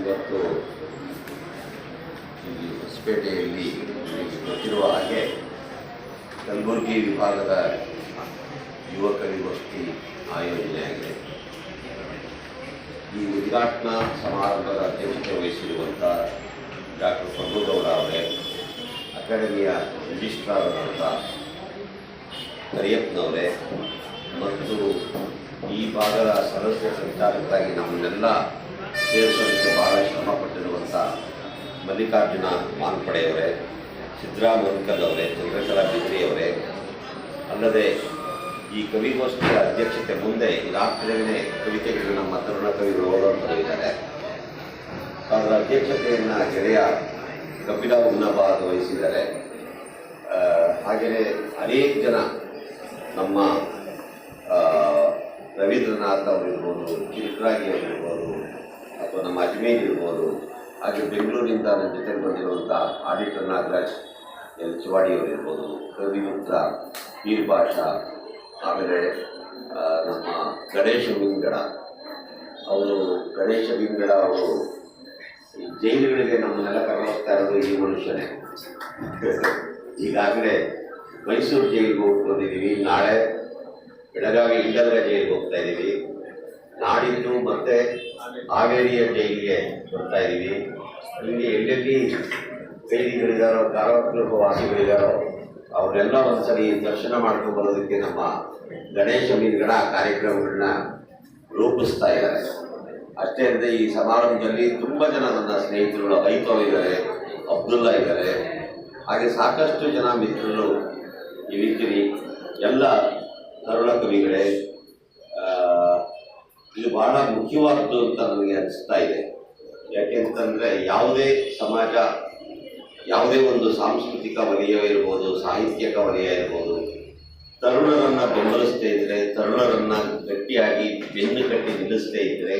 ಇವತ್ತು ಈ ಹೊಸಪೇಟೆಯಲ್ಲಿ ನಿಮಗೆ ಗೊತ್ತಿರುವ ಹಾಗೆ ಕಲಬುರಗಿ ವಿಭಾಗದ ಯುವ ಕವಿಗೋಷ್ಠಿ ಆಯೋಜನೆಯಾಗಿದೆ. ಈ ಉದ್ಘಾಟನಾ ಸಮಾರಂಭದ ಅಧ್ಯಕ್ಷತೆ ವಹಿಸಿರುವಂಥ ಡಾಕ್ಟರ್ ಪ್ರಭುಗೌಡ ಅವರೇ, ಅಕಾಡೆಮಿಯ ರಿಜಿಸ್ಟ್ರಾರ್ ಆದಂಥ ಕರಿಯಪ್ಪನವರೇ ಮತ್ತು ಈ ಭಾಗದ ಸದಸ್ಯ ಸಂಚಾಲಕರಾಗಿ ನಮ್ಮನ್ನೆಲ್ಲ ಸೇರಿಸೋದಕ್ಕೆ ಬಹಳ ಶ್ರಮಪಟ್ಟಿರುವಂಥ ಮಲ್ಲಿಕಾರ್ಜುನ ಮಾನ್ಪಡೆಯವರೇ ಸಿದ್ದರಾಮ ಅವರೇ ಚಂದ್ರಕಲಾ ಬಿದ್ರಿಯವರೇ ಅಲ್ಲದೆ ಈ ಕವಿಗೋಷ್ಠಿಯ ಅಧ್ಯಕ್ಷತೆ ಮುಂದೆ ರಾತ್ರಿಯೇ ಕವಿತೆಗಳು ನಮ್ಮ ತರುಣ ಕವಿಗಳು ಓದೋಂಥದ್ದು ಇದ್ದಾರೆ. ಅದರ ಅಧ್ಯಕ್ಷತೆಯನ್ನು ಗೆಳೆಯ ಕಪಿಲ ಉನ್ನಬಾದ್ ವಹಿಸಿದ್ದಾರೆ. ಹಾಗೆಯೇ ಅನೇಕ ಜನ ನಮ್ಮ ರವೀಂದ್ರನಾಥ್ ಅವರಿರ್ಬೋದು ಚಿಲ್ಕರಾಗಿ ಅವರಿರ್ಬೋದು ಅಥವಾ ನಮ್ಮ ಅಜ್ಮೇರ್ ಇರ್ಬೋದು, ಹಾಗೆ ಬೆಂಗಳೂರಿಂದ ನನ್ನ ಜೊತೆ ಬಂದಿರುವಂಥ ಆಡಿಟರ್ ನಾಗರಾಜ್ ಎಲ್ ಚಿವಾಡಿಯವರಿರ್ಬೋದು ಅವರಿರ್ಬೋದು ಕವಿಮಿತ್ರ ವೀರ್ ಭಾಷಾ, ಆಮೇಲೆ ನಮ್ಮ ಗಣೇಶ ವಿಂಗಡ ಅವರು ಗಣೇಶ ವಿಂಗಡ ಅವರು ಈ ಜೈಲುಗಳಿಗೆ ನಮ್ಮನ್ನೆಲ್ಲ ಕರೆಸ್ತಾ ಇರೋದು ಈ ಮನುಷ್ಯನೇ. ಈಗಾಗಲೇ ಮೈಸೂರು ಜೈಲಿಗೆ ಹೋಗಿ ಬಂದಿದ್ದೀವಿ ನಾಳೆ ಬೆಳಗಾವಿ ಇಂಡಲ್ಗ ಜೈಲಿಗೆ ಹೋಗ್ತಾ ಇದ್ದೀವಿ. ನಾಡಿದ್ದು ಮತ್ತೆ ಹಾವೇರಿಯ ಜೈಲಿಗೆ ಬರ್ತಾ ಇದ್ದೀವಿ ಇಲ್ಲಿ ಎಲ್ಲೆಲ್ಲಿ ಕೈದಿಗಳಿದ್ದಾರೋ ಕಾರಾಗೃಹ ವಾಸಿಗಳಿದ್ದಾರೋ ಅವರೆಲ್ಲ ಒಂದ್ಸರಿ ದರ್ಶನ ಮಾಡ್ಕೊಂಡು ಬರೋದಕ್ಕೆ ನಮ್ಮ ಗಣೇಶ ಮೀನುಗಳ ಕಾರ್ಯಕ್ರಮಗಳನ್ನ ರೂಪಿಸ್ತಾ ಇದ್ದಾರೆ. ಅಷ್ಟೇ ಅಲ್ಲದೆ ಈ ಸಮಾರಂಭದಲ್ಲಿ ತುಂಬ ಜನ ನನ್ನ ಸ್ನೇಹಿತರುಗಳು ಐತೋ ಇದ್ದಾರೆ, ಅಬ್ದುಲ್ಲಾ ಇದ್ದಾರೆ. ಹಾಗೆ ಸಾಕಷ್ಟು ಜನ ಮಿತ್ರರು ಈ ರೀತಿ ಎಲ್ಲ ತರುಣ ಕವಿಗಳೇ ಇದು ಬಹಳ ಮುಖ್ಯವಾದದ್ದು ಅಂತ ನನಗೆ ಅನಿಸ್ತಾ ಇದೆ. ಯಾಕೆಂತಂದರೆ ಯಾವುದೇ ಸಮಾಜ, ಯಾವುದೇ ಒಂದು ಸಾಂಸ್ಕೃತಿಕ ವಲಯ ಇರ್ಬೋದು, ಸಾಹಿತ್ಯಿಕ ವಲಯ ಇರ್ಬೋದು, ತರುಣರನ್ನು ಬೆಂಬಲಿಸದೇ ಇದ್ದರೆ ತರುಣರನ್ನು ಗಟ್ಟಿಯಾಗಿ ಬೆನ್ನು ಕಟ್ಟಿ ನಿಲ್ಲಿಸದೇ ಇದ್ದರೆ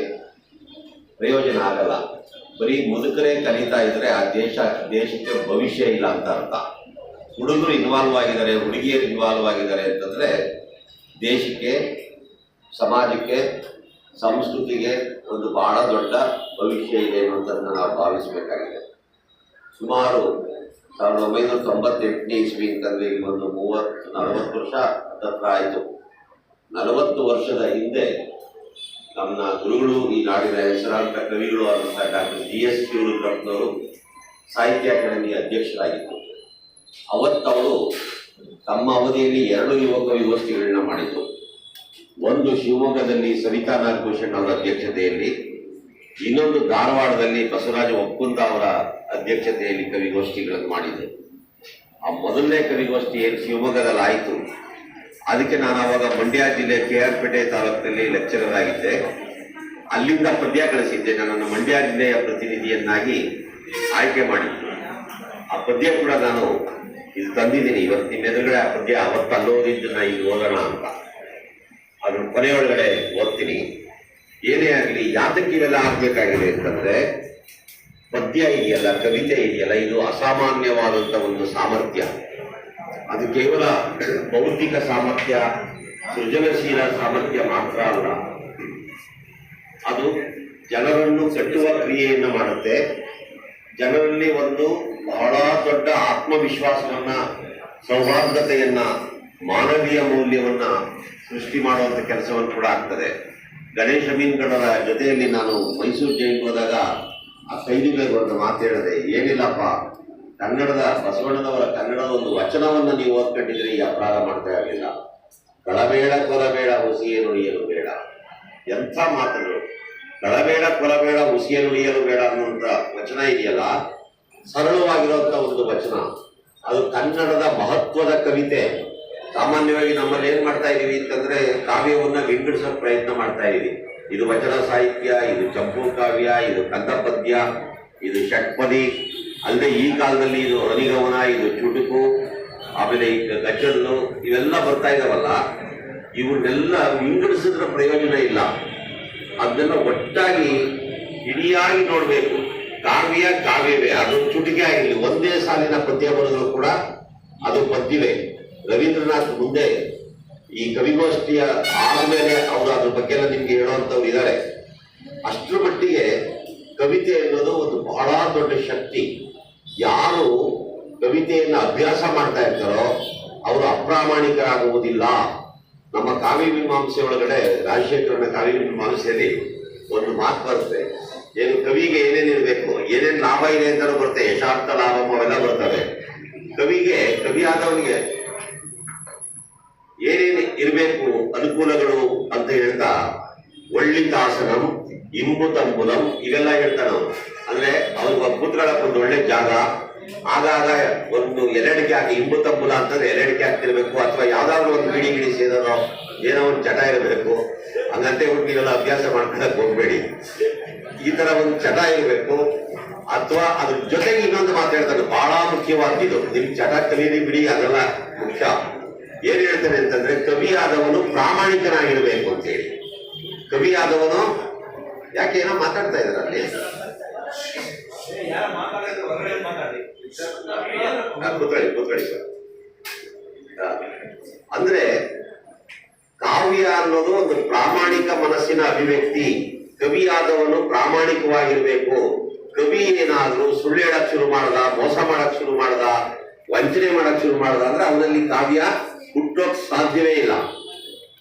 ಪ್ರಯೋಜನ ಆಗಲ್ಲ. ಬರೀ ಮುದುಕರೇ ಕಲಿತಾ ಇದ್ರೆ ಆ ದೇಶ, ದೇಶಕ್ಕೆ ಭವಿಷ್ಯ ಇಲ್ಲ ಅಂತ ಅರ್ಥ. ಹುಡುಗರು ಇನ್ವಾಲ್ವ್ ಆಗಿದ್ದಾರೆ, ಹುಡುಗಿಯರು ಇನ್ವಾಲ್ವ್ ಆಗಿದ್ದಾರೆ ಅಂತಂದ್ರೆ ದೇಶಕ್ಕೆ, ಸಮಾಜಕ್ಕೆ ಸಂಸ್ಕೃತಿಗೆ ಒಂದು ಬಹಳ ದೊಡ್ಡ ಭವಿಷ್ಯ ಇದೆ ಅನ್ನೋದನ್ನು ನಾವು ಭಾವಿಸಬೇಕಾಗಿದೆ. ಸುಮಾರು ಸಾವಿರದ ಒಂಬೈನೂರ ತೊಂಬತ್ತೆಂಟನೇ ಇಸ್ವಿ ಅಂತಂದ್ರೆ ಈಗ ಒಂದು ಮೂವತ್ತು, ನಲವತ್ತು ವರ್ಷ ಹತ್ತತ್ರ ಆಯಿತು. ನಲವತ್ತು ವರ್ಷದ ಹಿಂದೆ ನಮ್ಮ ಗುರುಗಳು ಈ ನಾಡಿನ ಹೆಸರಾಂತ ಕವಿಗಳು ಆದಂತಹ ಡಾಕ್ಟರ್ ಜಿ ಎಸ್ ಶಿವರುದ್ರಪ್ಪನವರು ಸಾಹಿತ್ಯ ಅಕಾಡೆಮಿ ಅಧ್ಯಕ್ಷರಾಗಿದ್ದರು. ಅವತ್ತವರು ತಮ್ಮ ಅವಧಿಯಲ್ಲಿ ಎರಡು ಯುವಕ ವ್ಯವಸ್ಥೆಗಳನ್ನ ಮಾಡಿದ್ರು. ಒಂದು ಶಿವಮೊಗ್ಗದಲ್ಲಿ ಸವಿತಾ ನಾಗಭೂಷಣ್ ಅವರ ಅಧ್ಯಕ್ಷತೆಯಲ್ಲಿ, ಇನ್ನೊಂದು ಧಾರವಾಡದಲ್ಲಿ ಬಸವರಾಜ ಒಕ್ಕುಂದ ಅವರ ಅಧ್ಯಕ್ಷತೆಯಲ್ಲಿ ಕವಿಗೋಷ್ಠಿಗಳನ್ನು ಮಾಡಿದೆ ಆ ಮೊದಲನೇ ಕವಿಗೋಷ್ಠಿ ಏನು ಶಿವಮೊಗ್ಗದಲ್ಲಿ ಅದಕ್ಕೆ ನಾನು ಆವಾಗ ಮಂಡ್ಯ ಜಿಲ್ಲೆ ಕೆ ಆರ್ ಪೇಟೆ ತಾಲೂಕಿನಲ್ಲಿ ಲೆಕ್ಚರರ್ ಆಗಿದ್ದೆ. ಅಲ್ಲಿಂದ ಪದ್ಯ ಕಳಿಸಿದ್ದೆ. ನನ್ನನ್ನು ಮಂಡ್ಯ ಜಿಲ್ಲೆಯ ಪ್ರತಿನಿಧಿಯನ್ನಾಗಿ ಆಯ್ಕೆ ಮಾಡಿದ್ದೆ ಆ ಪದ್ಯ ಕೂಡ ನಾನು ಇದು ತಂದಿದ್ದೀನಿ. ಇವತ್ತಿನ ಎದುರುಗಡೆ ಆ ಪದ್ಯ ಅವತ್ತು ಅಲ್ಲೋದಿದ್ದನ್ನ ಈಗ ಓದೋಣ ಅಂತ. ಅದ್ರ ಕೊನೆಯೊಳಗಡೆ ಓದ್ತೀನಿ. ಏನೇ ಆಗಲಿ ಯಾತಕ್ಕೆ ಆಗ್ಬೇಕಾಗಿದೆ ಅಂತಂದ್ರೆ, ಪದ್ಯ ಇದೆಯಲ್ಲ, ಕವಿತೆ ಇದೆಯಲ್ಲ, ಇದು ಅಸಾಮಾನ್ಯವಾದಂಥ ಒಂದು ಸಾಮರ್ಥ್ಯ. ಅದು ಕೇವಲ ಬೌದ್ಧಿಕ ಸಾಮರ್ಥ್ಯ, ಸೃಜನಶೀಲ ಸಾಮರ್ಥ್ಯ ಮಾತ್ರ ಅಲ್ಲ. ಅದು ಜನರನ್ನು ಕಟ್ಟುವ ಕ್ರಿಯೆಯನ್ನು ಮಾಡುತ್ತೆ. ಜನರಲ್ಲಿ ಒಂದು ಬಹಳ ದೊಡ್ಡ ಆತ್ಮವಿಶ್ವಾಸವನ್ನ, ಸೌಹಾರ್ದತೆಯನ್ನ ಮಾನವೀಯ ಮೌಲ್ಯವನ್ನ ಸೃಷ್ಟಿ ಮಾಡುವಂಥ ಕೆಲಸವನ್ನು ಕೂಡ ಆಗ್ತದೆ. ಗಣೇಶ ಮೀನ್ಗಡರ ಜೊತೆಯಲ್ಲಿ ನಾನು ಮೈಸೂರು ಜೈಲಿಗೆ ಹೋದಾಗ ಆ ಕೈದಿಗಳಿಗೆ ಒಂದು ಮಾತು ಹೇಳಿದೆ. ಏನಿಲ್ಲಪ್ಪ, ಕನ್ನಡದ, ಬಸವಣ್ಣನವರ ಕನ್ನಡದ ಒಂದು ವಚನವನ್ನ ನೀವು ಓದ್ಕೊಂಡಿದ್ರೆ ಈ ಅಪರಾಧ ಮಾಡ್ತಾ ಇರಲಿಲ್ಲ. ಕಳಬೇಡ ಕೊಲಬೇಡ ಹುಸಿಯೇನು ಏನು ಬೇಡ. ಎಂಥ ಮಾತುಗಳು. ಕಳಬೇಡ ಕೊಲಬೇಡ ಹುಸಿಯೇ ನುಡಿಯಲು ಬೇಡ ಅನ್ನುವಂಥ ವಚನ ಇದೆಯಲ್ಲ? ಸರಳವಾಗಿರುವಂಥ ಒಂದು ವಚನ. ಅದು ಕನ್ನಡದ ಮಹತ್ವದ ಕವಿತೆ. ಸಾಮಾನ್ಯವಾಗಿ ನಮ್ಮಲ್ಲಿ ಏನ್ ಮಾಡ್ತಾ ಇದೀವಿ ಅಂತಂದ್ರೆ ಕಾವ್ಯವನ್ನ ವಿಂಗಡಿಸೋ ಪ್ರಯತ್ನ ಮಾಡ್ತಾ ಇದೀವಿ. ಇದು ವಚನ ಸಾಹಿತ್ಯ, ಇದು ಚಂಪು ಕಾವ್ಯ, ಇದು ಕಂದ ಪದ್ಯ ಇದು ಷಟ್ಪದಿ. ಅಲ್ಲದೆ ಈ ಕಾಲದಲ್ಲಿ ಇದು ಹನಿಗಮನ ಇದು ಚುಟುಕು, ಆಮೇಲೆ ಈಗ ಗಜಲ್ಲು, ಇವೆಲ್ಲ ಬರ್ತಾ ಇದಾವಲ್ಲ ಇವನ್ನೆಲ್ಲ ವಿಂಗಡಿಸಿದ್ರ ಪ್ರಯೋಜನ ಇಲ್ಲ. ಅದನ್ನ ಒಟ್ಟಾಗಿ ಇಡಿಯಾಗಿ ನೋಡಬೇಕು. ಕಾವ್ಯ ಕಾವ್ಯವೇ, ಅದು ಚುಟಿಕೆ ಆಗಿರಲಿ, ಒಂದೇ ಸಾಲಿನ ಪದ್ಯ ಬರೆದರೂ ಕೂಡ ಅದು ಪದ್ಯವೇ. ರವೀಂದ್ರನಾಥ್ ಮುಂದೆ ಈ ಕವಿಗೋಷ್ಠಿಯ ಆದ್ಮೇಲೆ ಅವರು ಅದ್ರ ಬಗ್ಗೆ ಎಲ್ಲ ನಿಮ್ಗೆ ಹೇಳುವಂತವ್ರು ಇದ್ದಾರೆ ಅಷ್ಟರ ಮಟ್ಟಿಗೆ ಕವಿತೆ ಅನ್ನೋದು ಒಂದು ಬಹಳ ದೊಡ್ಡ ಶಕ್ತಿ. ಯಾರು ಕವಿತೆಯನ್ನು ಅಭ್ಯಾಸ ಮಾಡ್ತಾ ಇರ್ತಾರೋ ಅವರು ಅಪ್ರಾಮಾಣಿಕರಾಗುವುದಿಲ್ಲ. ನಮ್ಮ ಕಾವ್ಯ ಮೀಮಾಂಸೆ ಒಳಗಡೆ ರಾಜಶೇಖರನ ಕಾವ್ಯ ಮೀಮಾಂಸೆಯಲ್ಲಿ ಒಂದು ಮಾತು ಬರುತ್ತೆ. ಏನು ಕವಿಗೆ ಏನೇನಿರಬೇಕು ಏನೇನು ಲಾಭ ಇದೆ ಅಂತಾನು ಬರುತ್ತೆ ಯಶಾರ್ಥ ಲಾಭ ಅವೆಲ್ಲ ಬರ್ತವೆ. ಕವಿಗೆ ಕವಿ ಆದವನಿಗೆ ಏನೇನು ಇರಬೇಕು ಅನುಕೂಲಗಳು ಅಂತ ಹೇಳ್ತಾ ಒಳ್ಳಿತಾಸನಂ ಇಂಬು ತಂಬುಲಂ ಇವೆಲ್ಲ ಹೇಳ್ತಾನೆ ಅವರು ಅಂದ್ರೆ ಅವ್ರಿಗೆ ಕೂತ್ಕೊಳ್ಳಕ್ಕೆ ಒಂದು ಒಳ್ಳೆ ಜಾಗ, ಆಗಾಗ ಒಂದು ಎಲೆಡಿಕೆ ಹಾಕಿ ಇಂಬು ತಂಬುಲ ಅಂತಂದ್ರೆ ಎಲೆಡಿಕೆ ಹಾಕ್ತಿರ್ಬೇಕು ಅಥವಾ ಯಾವ್ದಾದ್ರು ಒಂದು ಗಿಡಿ ಗಿಡಿ ಸೇದೋ ಏನೋ ಒಂದು ಚಟ ಇರಬೇಕು. ಹಂಗಂತೆ ಹುಡುಗಿರೆಲ್ಲ ಅಭ್ಯಾಸ ಮಾಡ್ಕೊಳಕ್ ಹೋಗ್ಬೇಡಿ. ಈ ತರ ಒಂದು ಚಟ ಇರಬೇಕು. ಅಥವಾ ಅದ್ರ ಜೊತೆಗೆ ಇನ್ನೊಂದು ಮಾತಾಡ್ತಾರೆ ಬಹಳ ಮುಖ್ಯವಾಗಿದ್ದು ನಿಮ್ ಚಟ ಕಲೀರಿ ಬಿಡಿ, ಅದೆಲ್ಲ ಮುಖ್ಯ. ಏನ್ ಹೇಳ್ತಾರೆ ಅಂತಂದ್ರೆ ಕವಿಯಾದವನು ಪ್ರಾಮಾಣಿಕನಾಗಿರ್ಬೇಕು ಅಂತ ಹೇಳಿ. ಕವಿಯಾದವನು ಯಾಕೆ ಏನೋ ಮಾತಾಡ್ತಾ ಇದ್ರ ಅಲ್ಲಿ? ಕೂತ್ಕೊಳ್ಳಿ ಕೂತ್ಕೊಳ್ಳಿ. ಅಂದ್ರೆ ಕಾವ್ಯ ಅನ್ನೋದು ಒಂದು ಪ್ರಾಮಾಣಿಕ ಮನಸ್ಸಿನ ಅಭಿವ್ಯಕ್ತಿ. ಕವಿಯಾದವನು ಪ್ರಾಮಾಣಿಕವಾಗಿರ್ಬೇಕು. ಕವಿ ಏನಾದ್ರೂ ಸುಳ್ಳು ಹೇಳಕ್ ಶುರು ಮಾಡದ, ಮೋಸ ಮಾಡಕ್ ಶುರು ಮಾಡ್ದ, ವಂಚನೆ ಮಾಡಕ್ ಶುರು ಮಾಡ್ದ ಅಂದ್ರೆ ಅವನಲ್ಲಿ ಕಾವ್ಯ ಹುಟ್ಟೋಕ್ ಸಾಧ್ಯವೇ ಇಲ್ಲ.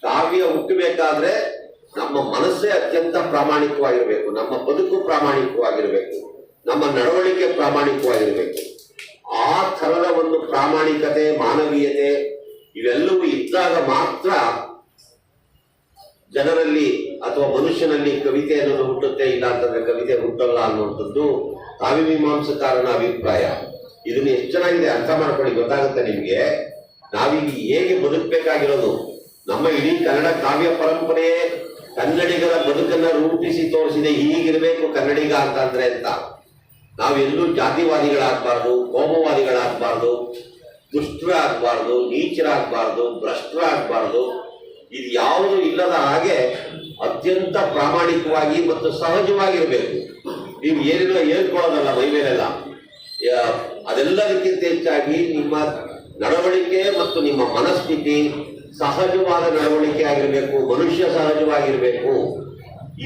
ಕಾವ್ಯ ಹುಟ್ಟಬೇಕಾದ್ರೆ ನಮ್ಮ ಮನಸ್ಸೇ ಅತ್ಯಂತ ಪ್ರಾಮಾಣಿಕವಾಗಿರ್ಬೇಕು. ನಮ್ಮ ಬದುಕು ಪ್ರಾಮಾಣಿಕವಾಗಿರ್ಬೇಕು. ನಮ್ಮ ನಡವಳಿಕೆ ಪ್ರಾಮಾಣಿಕವಾಗಿರ್ಬೇಕು. ಆ ಥರದ ಒಂದು ಪ್ರಾಮಾಣಿಕತೆ, ಮಾನವೀಯತೆ ಇವೆಲ್ಲವೂ ಇದ್ದಾಗ ಮಾತ್ರ ಜನರಲ್ಲಿ ಅಥವಾ ಮನುಷ್ಯನಲ್ಲಿ ಕವಿತೆ ಅನ್ನೋದು ಹುಟ್ಟುತ್ತೆ, ಇಲ್ಲ ಅಂತಂದ್ರೆ ಕವಿತೆ ಹುಟ್ಟಲ್ಲ ಅನ್ನುವಂಥದ್ದು ಕಾವ್ಯ ಮೀಮಾಂಸಕಾರನ ಅಭಿಪ್ರಾಯ. ಇದನ್ನ ಎಷ್ಟು ಚೆನ್ನಾಗಿದೆ ಅರ್ಥ ಮಾಡ್ಕೊಳ್ಳಿ, ಗೊತ್ತಾಗುತ್ತೆ ನಿಮ್ಗೆ. ನಾವೀಗ ಹೇಗೆ ಬದುಕಬೇಕಾಗಿರೋದು? ನಮ್ಮ ಇಡೀ ಕನ್ನಡ ಕಾವ್ಯ ಪರಂಪರೆಯೇ ಕನ್ನಡಿಗರ ಬದುಕನ್ನ ರೂಪಿಸಿ ತೋರಿಸಿದೆ, ಹೀಗಿರಬೇಕು ಕನ್ನಡಿಗ ಅಂತಂದ್ರೆ ಅಂತ ನಾವೆಲ್ಲೂ ಜಾತಿವಾದಿಗಳಾಗಬಾರ್ದು, ಕೋಮವಾದಿಗಳಾಗಬಾರ್ದು, ದುಷ್ಟರಾಗಬಾರ್ದು, ನೀಚರಾಗಬಾರ್ದು, ಭ್ರಷ್ಟರಾಗಬಾರ್ದು. ಇದು ಯಾವುದು ಇಲ್ಲದ ಹಾಗೆ ಅತ್ಯಂತ ಪ್ರಾಮಾಣಿಕವಾಗಿ ಮತ್ತು ಸಹಜವಾಗಿರಬೇಕು. ನೀವು ಏನೆಲ್ಲ ಹೇಳ್ಕೊಳ್ಳೋದಲ್ಲ ಮೈ ಮೇಲೆಲ್ಲ ಅದೆಲ್ಲದಕ್ಕಿಂತ ಹೆಚ್ಚಾಗಿ ನಿಮ್ಮ ನಡವಳಿಕೆ ಮತ್ತು ನಿಮ್ಮ ಮನಸ್ಥಿತಿ ಸಹಜವಾದ ನಡವಳಿಕೆ ಆಗಿರಬೇಕು, ಮನುಷ್ಯ ಸಹಜವಾಗಿರಬೇಕು.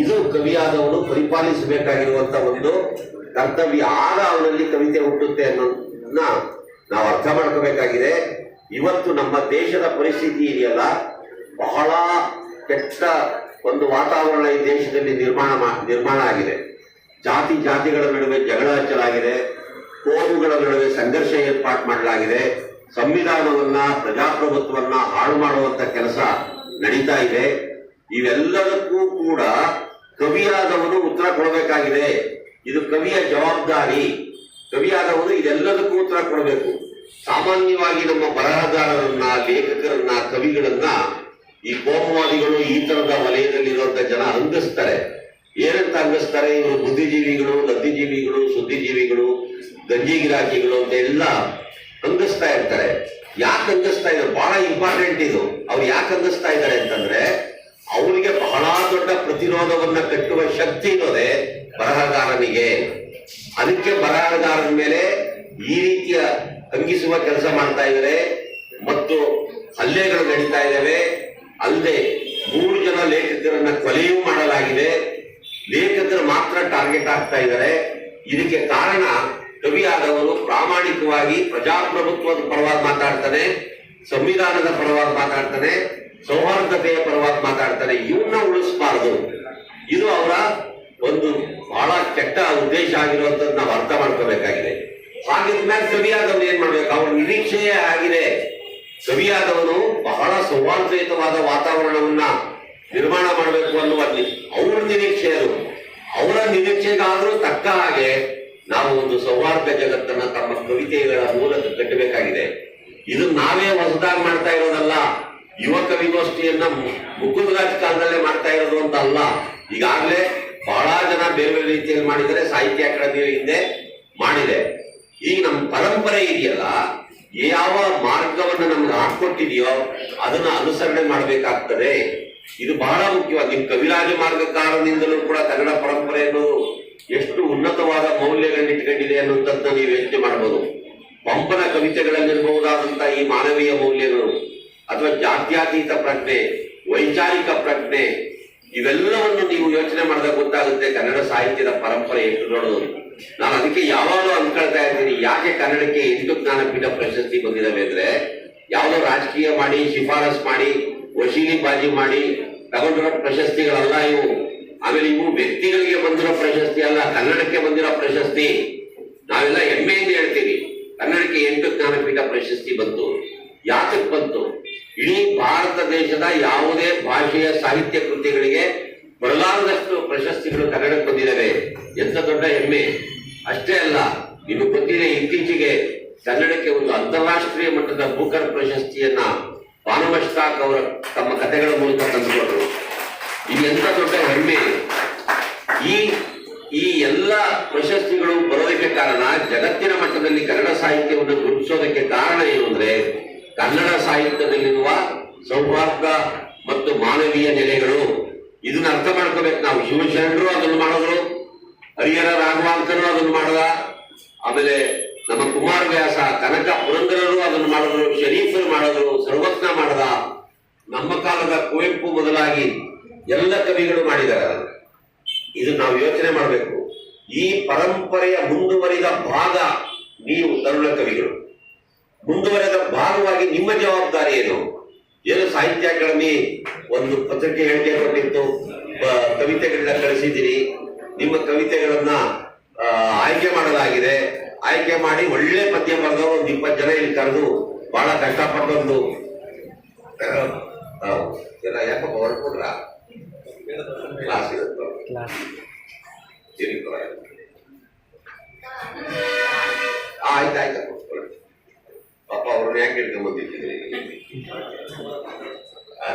ಇದು ಕವಿಯಾದವನು ಪರಿಪಾಲಿಸಬೇಕಾಗಿರುವಂತ ಒಂದು ಕರ್ತವ್ಯ. ಆಗ ಅವನಲ್ಲಿ ಕವಿತೆ ಹುಟ್ಟುತ್ತೆ ಅನ್ನೋದನ್ನ ನಾವು ಅರ್ಥ ಮಾಡ್ಕೋಬೇಕಾಗಿದೆ. ಇವತ್ತು ನಮ್ಮ ದೇಶದ ಪರಿಸ್ಥಿತಿ ಇದೆಯಲ್ಲ, ಬಹಳ ಕೆಟ್ಟ ಒಂದು ವಾತಾವರಣ ಈ ದೇಶದಲ್ಲಿ ನಿರ್ಮಾಣ ನಿರ್ಮಾಣ ಆಗಿದೆ. ಜಾತಿ, ಜಾತಿಗಳ ನಡುವೆ ಜಗಳ ಹಚ್ಚಲಾಗಿದೆ. ಕೋಮುಗಳ ನಡುವೆ ಸಂಘರ್ಷ ಏರ್ಪಾಟ್ ಮಾಡಲಾಗಿದೆ. ಸಂವಿಧಾನವನ್ನ, ಪ್ರಜಾಪ್ರಭುತ್ವವನ್ನ ಹಾಳು ಮಾಡುವಂತ ಕೆಲಸ ನಡೀತಾ ಇದೆ. ಇವೆಲ್ಲದಕ್ಕೂ ಕೂಡ ಕವಿಯಾದವನು ಉತ್ತರ ಕೊಡಬೇಕಾಗಿದೆ. ಇದು ಕವಿಯ ಜವಾಬ್ದಾರಿ. ಕವಿಯಾದವನು ಇದೆಲ್ಲದಕ್ಕೂ ಉತ್ತರ ಕೊಡಬೇಕು. ಸಾಮಾನ್ಯವಾಗಿ ನಮ್ಮ ಬರಹಗಾರರನ್ನ, ಲೇಖಕರನ್ನ, ಕವಿಗಳನ್ನ ಈ ಕೋಮವಾದಿಗಳು ಈ ತರದ ವಲಯದಲ್ಲಿರುವಂತ ಜನ ಅಂಗಸ್ತಾರೆ. ಏನಂತ ಅಂಗಸ್ತಾರೆ? ಇವರು ಬುದ್ಧಿಜೀವಿಗಳು ಲದ್ದಿಜೀವಿಗಳು ಸುದ್ದಿಜೀವಿಗಳು ಗಂಜಿ ಗಿರಾಕಿಗಳು ಅಂತ ಎಲ್ಲ ಅಂಗಿಸ್ತಾ ಇರ್ತಾರೆ. ಯಾಕೆ ಅಂಗಿಸ್ತಾ ಇದ್ದಾರೆ ಬಹಳ ಇಂಪಾರ್ಟೆಂಟ್ ಇದು. ಅವ್ರು ಯಾಕೆ ಅಂಗಿಸ್ತಾ ಇದ್ದಾರೆ ಅಂತಂದ್ರೆ, ಅವರಿಗೆ ಬಹಳ ದೊಡ್ಡ ಪ್ರತಿರೋಧವನ್ನ ಕಟ್ಟುವ ಶಕ್ತಿ ಇರೋದೆ ಬರಹಗಾರನಿಗೆ. ಅದಕ್ಕೆ ಬರಹಗಾರನ ಮೇಲೆ ಈ ರೀತಿಯ ಅಂಗಿಸುವ ಕೆಲಸ ಮಾಡ್ತಾ ಇದ್ದಾರೆ. ಮತ್ತು ಹಲ್ಲೆಗಳು ನಡೀತಾ ಇದ್ದಾವೆ. ಅಲ್ಲದೆ ಮೂರು ಜನ ಲೇಖಕರನ್ನ ಕೊಲೆಯೂ ಮಾಡಲಾಗಿದೆ. ಲೇಖಕರು ಮಾತ್ರ ಟಾರ್ಗೆಟ್ ಆಗ್ತಾ ಇದ್ದಾರೆ. ಇದಕ್ಕೆ ಕಾರಣ ಕವಿಯಾದವರು ಪ್ರಾಮಾಣಿಕವಾಗಿ ಪ್ರಜಾಪ್ರಭುತ್ವದ ಪರವಾಗಿ ಮಾತಾಡ್ತಾನೆ, ಸಂವಿಧಾನದ ಪರವಾಗಿ ಮಾತಾಡ್ತಾನೆ, ಸೌಹಾರ್ದತೆಯ ಪರವಾಗಿ ಮಾತಾಡ್ತಾನೆ ಇವನ್ನ ಉಳಿಸಬಾರದು. ಇದು ಅವರ ಒಂದು ಬಹಳ ಕೆಟ್ಟ ಉದ್ದೇಶ ಆಗಿರುವಂತದ್ದು ನಾವು ಅರ್ಥ ಮಾಡ್ಕೋಬೇಕಾಗಿದೆ ಹಾಗಿದ್ಮೇಲೆ ಕವಿಯಾದವನು ಏನ್ ಮಾಡ್ಬೇಕು? ಅವ್ರ ನಿರೀಕ್ಷೆಯೇ ಆಗಿದೆ. ಕವಿಯಾದವನು ಬಹಳ ಸೌಹಾರ್ದಯುತವಾದ ವಾತಾವರಣವನ್ನ ನಿರ್ಮಾಣ ಮಾಡಬೇಕು ಅನ್ನುವ ನಿ- ಅವ್ರ ನಿರೀಕ್ಷೆ ಅದು. ಅವರ ನಿರೀಕ್ಷೆಗಾದ್ರೂ ತಕ್ಕ ಹಾಗೆ ನಾವು ಒಂದು ಸೌಹಾರ್ದ ಜಗತ್ತನ್ನ ತಮ್ಮ ಕವಿತೆಗಳ ಮೂಲಕ ಕಟ್ಟಬೇಕಾಗಿದೆ. ಇದು ನಾವೇ ಹೊಸದಾಗಿ ಮಾಡ್ತಾ ಇರೋದಲ್ಲ, ಯುವ ಮುಕುಂದ ಮುಕುಂದರಾಜ್ ಕಾಲದಲ್ಲೇ ಮಾಡ್ತಾ ಇರೋದು ಅಂತ ಅಲ್ಲ. ಈಗಾಗಲೇ ಬಹಳ ಜನ ಬೇರೆ ಬೇರೆ ರೀತಿಯಲ್ಲಿ ಮಾಡಿದರೆ ಸಾಹಿತ್ಯ ಅಕಾಡೆಮಿ ಹಿಂದೆ ಮಾಡಿದೆ. ಈಗ ನಮ್ಮ ಪರಂಪರೆ ಇದೆಯಲ್ಲ, ಯಾವ ಮಾರ್ಗವನ್ನು ನಮ್ಗೆ ಹಾಕೊಟ್ಟಿದೆಯೋ ಅದನ್ನ ಅನುಸರಣೆ ಮಾಡಬೇಕಾಗ್ತದೆ. ಇದು ಬಹಳ ಮುಖ್ಯವಾಗಿ ಕವಿರಾಜ ಕವಿರಾಜ ಮಾರ್ಗಕಾರನಿಂದಲೂ ಕೂಡ ಕನ್ನಡ ಪರಂಪರೆಯನ್ನು ಎಷ್ಟು ಉನ್ನತವಾದ ಮೌಲ್ಯಗಳನ್ನ ಇಟ್ಕೊಂಡಿದೆ ಅನ್ನುವಂಥದ್ದು ನೀವು ಯೋಚನೆ ಮಾಡಬಹುದು. ಪಂಪನ ಕವಿತೆಗಳಲ್ಲಿರಬಹುದಾದಂತಹ ಈ ಮಾನವೀಯ ಮೌಲ್ಯಗಳು ಅಥವಾ ಜಾತ್ಯಾತೀತ ಪ್ರಜ್ಞೆ, ವೈಚಾರಿಕ ಪ್ರಜ್ಞೆ, ಇವೆಲ್ಲವನ್ನು ನೀವು ಯೋಚನೆ ಮಾಡಿದಾಗ ಗೊತ್ತಾಗುತ್ತೆ ಕನ್ನಡ ಸಾಹಿತ್ಯದ ಪರಂಪರೆ ಎಷ್ಟು ದೊಡ್ಡದು. ನಾನು ಅದಕ್ಕೆ ಯಾವಾಗಲೂ ಅನ್ಕೊಳ್ತಾ ಇರ್ತೀನಿ ಯಾಕೆ ಕನ್ನಡಕ್ಕೆ ಎಂಟು ಜ್ಞಾನಪೀಠ ಪ್ರಶಸ್ತಿ ಬಂದಿದ್ದಾವೆ ಅಂದ್ರೆ, ಯಾವುದೋ ರಾಜಕೀಯ ಮಾಡಿ, ಶಿಫಾರಸ್ ಮಾಡಿ, ವಶೀಲಿ ಬಾಜಿ ಮಾಡಿ, ತಗೊಂಡಿರೋ ಪ್ರಶಸ್ತಿಗಳಲ್ಲ ಇವು. ಆಮೇಲೆ ಇವು ವ್ಯಕ್ತಿಗಳಿಗೆ ಬಂದಿರೋ ಪ್ರಶಸ್ತಿ ಅಲ್ಲ, ಕನ್ನಡಕ್ಕೆ ಬಂದಿರೋ ಪ್ರಶಸ್ತಿ, ನಾವೆಲ್ಲ ಹೆಮ್ಮೆಯಿಂದ ಹೇಳ್ತೀವಿ. ಕನ್ನಡಕ್ಕೆ ಎಂಟು ಜ್ಞಾನಪೀಠ ಪ್ರಶಸ್ತಿ ಬಂತು. ಯಾತಕ್ಕೆ ಬಂತು? ಇಡೀ ಭಾರತ ದೇಶದ ಯಾವುದೇ ಭಾಷೆಯ ಸಾಹಿತ್ಯ ಕೃತಿಗಳಿಗೆ ಬರಲಾರದಷ್ಟು ಪ್ರಶಸ್ತಿಗಳು ಕನ್ನಡಕ್ಕೆ ಬಂದಿದ್ದಾವೆ. ಎಂತ ದೊಡ್ಡ ಹೆಮ್ಮೆ. ಅಷ್ಟೇ ಅಲ್ಲ ನಿಮಗೆ ಗೊತ್ತಿದೆ ಇತ್ತೀಚೆಗೆ ಕನ್ನಡಕ್ಕೆ ಒಂದು ಅಂತಾರಾಷ್ಟ್ರೀಯ ಮಟ್ಟದ ಬೂಕರ್ ಪ್ರಶಸ್ತಿಯನ್ನ ಭಾನುಮಷ್ಟಾಕ್ ಅವರ ತಮ್ಮ ಕಥೆಗಳ ಮೂಲಕ ತಂದುಕೊಟ್ರು ಇದು ಎಂತ ದೊಡ್ಡ ಹೆಮ್ಮೆ? ಈ ಈ ಎಲ್ಲ ಪ್ರಶಸ್ತಿಗಳು ಬರೋದಕ್ಕೆ ಕಾರಣ ಜಗತ್ತಿನ ಮಟ್ಟದಲ್ಲಿ ಕನ್ನಡ ಸಾಹಿತ್ಯವನ್ನು ಗುರುತಿಸೋದಕ್ಕೆ ಕಾರಣ ಏನು ಅಂದ್ರೆ ಕನ್ನಡ ಸಾಹಿತ್ಯದಲ್ಲಿರುವ ಸೌಹಾರ್ದ ಮತ್ತು ಮಾನವೀಯ ನೆಲೆಗಳು. ಇದನ್ನ ಅರ್ಥ ಮಾಡ್ಕೋಬೇಕು ನಾವು. ಶಿವಶರಣರು ಅದನ್ನು ಮಾಡಿದ್ರು, ಹರಿಹರ ರಾಘವಾಂಕರು ಅದನ್ನು ಮಾಡದ, ಆಮೇಲೆ ನಮ್ಮ ಕುಮಾರವ್ಯಾಸ ಕನಕ ಪುರಂದರರು ಅದನ್ನು ಮಾಡಿದ್ರು, ಶರೀಫರು ಮಾಡಿದ್ರು, ಸರ್ವಜ್ಞ ಮಾಡದ. ನಮ್ಮ ಕಾಲದ ಕುವೆಂಪು ಮೊದಲಾಗಿ ಎಲ್ಲ ಕವಿಗಳು ಮಾಡಿದ್ದಾರೆ. ಇದು ನಾವು ಯೋಚನೆ ಮಾಡಬೇಕು. ಈ ಪರಂಪರೆಯ ಮುಂದುವರಿದ ಭಾಗ ನೀವು ತರುಣ ಕವಿಗಳು. ಮುಂದುವರೆದ ಭಾಗವಾಗಿ ನಿಮ್ಮ ಜವಾಬ್ದಾರಿ ಏನು? ಏನು ಸಾಹಿತ್ಯ ಅಕಾಡೆಮಿ ಒಂದು ಪತ್ರಿಕೆ ಹೇಳಿಕೆ ಕೊಟ್ಟಿತ್ತು. ಕವಿತೆಗಳನ್ನ ಕಳಿಸಿದ್ದೀರಿ. ನಿಮ್ಮ ಕವಿತೆಗಳನ್ನ ಆಯ್ಕೆ ಮಾಡಲಾಗಿದೆ. ಆಯ್ಕೆ ಮಾಡಿ ಒಳ್ಳೆ ಪದ್ಯ ಬರೆದವರು ಒಂದು ಇಪ್ಪತ್ತು ಜನ ಇಲ್ಲಿ ಕರೆದು ಬಹಳ ಕಷ್ಟಪಟ್ಟೊಂದು ಯಾಕಪ್ಪ ಹೊರಕೊಡ್ರ ಕ್ಲಾಸ್ ಪಾಪ ಅವ್ರನ್ನ ಯಾಕೆ ಆ?